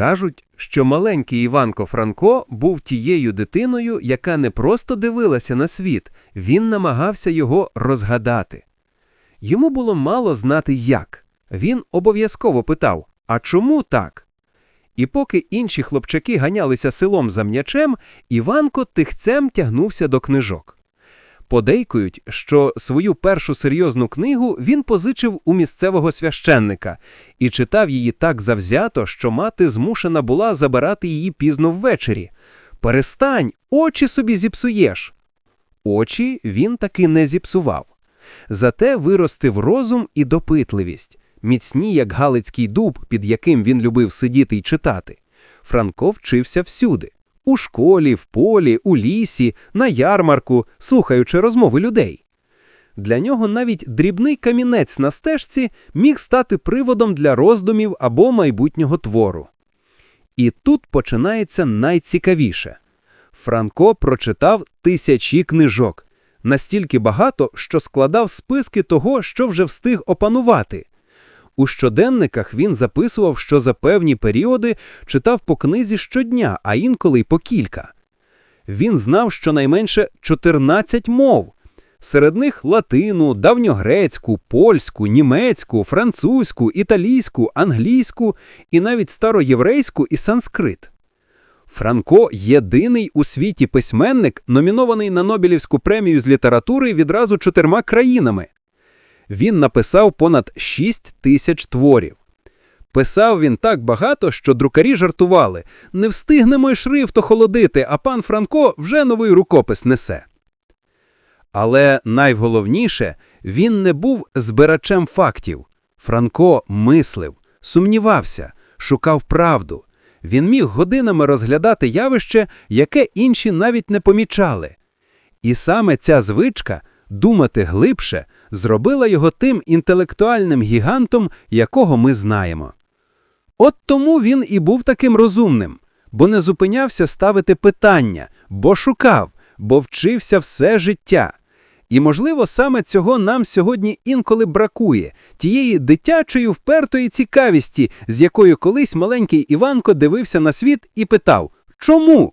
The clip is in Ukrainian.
Кажуть, що маленький Іванко Франко був тією дитиною, яка не просто дивилася на світ, він намагався його розгадати. Йому було мало знати як. Він обов'язково питав: А чому так? І поки інші хлопчаки ганялися селом за м'ячем, Іванко тихцем тягнувся до книжок. Подейкують, що свою першу серйозну книгу він позичив у місцевого священника і читав її так завзято, що мати змушена була забирати її пізно ввечері. Перестань, очі собі зіпсуєш. Очі він таки не зіпсував. Зате виростив розум і допитливість, міцні, як галицький дуб, під яким він любив сидіти й читати. Франко вчився всюди у школі, в полі, у лісі, на ярмарку, слухаючи розмови людей. Для нього навіть дрібний камінець на стежці міг стати приводом для роздумів або майбутнього твору. І тут починається найцікавіше. Франко прочитав тисячі книжок, настільки багато, що складав списки того, що вже встиг опанувати. У щоденниках він записував, що за певні періоди читав по книзі щодня, а інколи й по кілька. Він знав щонайменше 14 мов. Серед них латину, давньогрецьку, польську, німецьку, французьку, італійську, англійську і навіть староєврейську і санскрит. Франко єдиний у світі письменник, номінований на Нобелівську премію з літератури відразу чотирма країнами. Він написав понад 6 тисяч творів. Писав він так багато, що друкарі жартували не встигнемо й шрифт охолодити, а пан Франко вже новий рукопис несе. Але найголовніше, він не був збирачем фактів. Франко мислив, сумнівався, шукав правду. Він міг годинами розглядати явище, яке інші навіть не помічали. І саме ця звичка думати глибше зробила його тим інтелектуальним гігантом, якого ми знаємо. От тому він і був таким розумним, бо не зупинявся ставити питання, бо шукав, бо вчився все життя. І, можливо, саме цього нам сьогодні інколи бракує тієї дитячої впертої цікавісті, з якою колись маленький Іванко дивився на світ і питав Чому?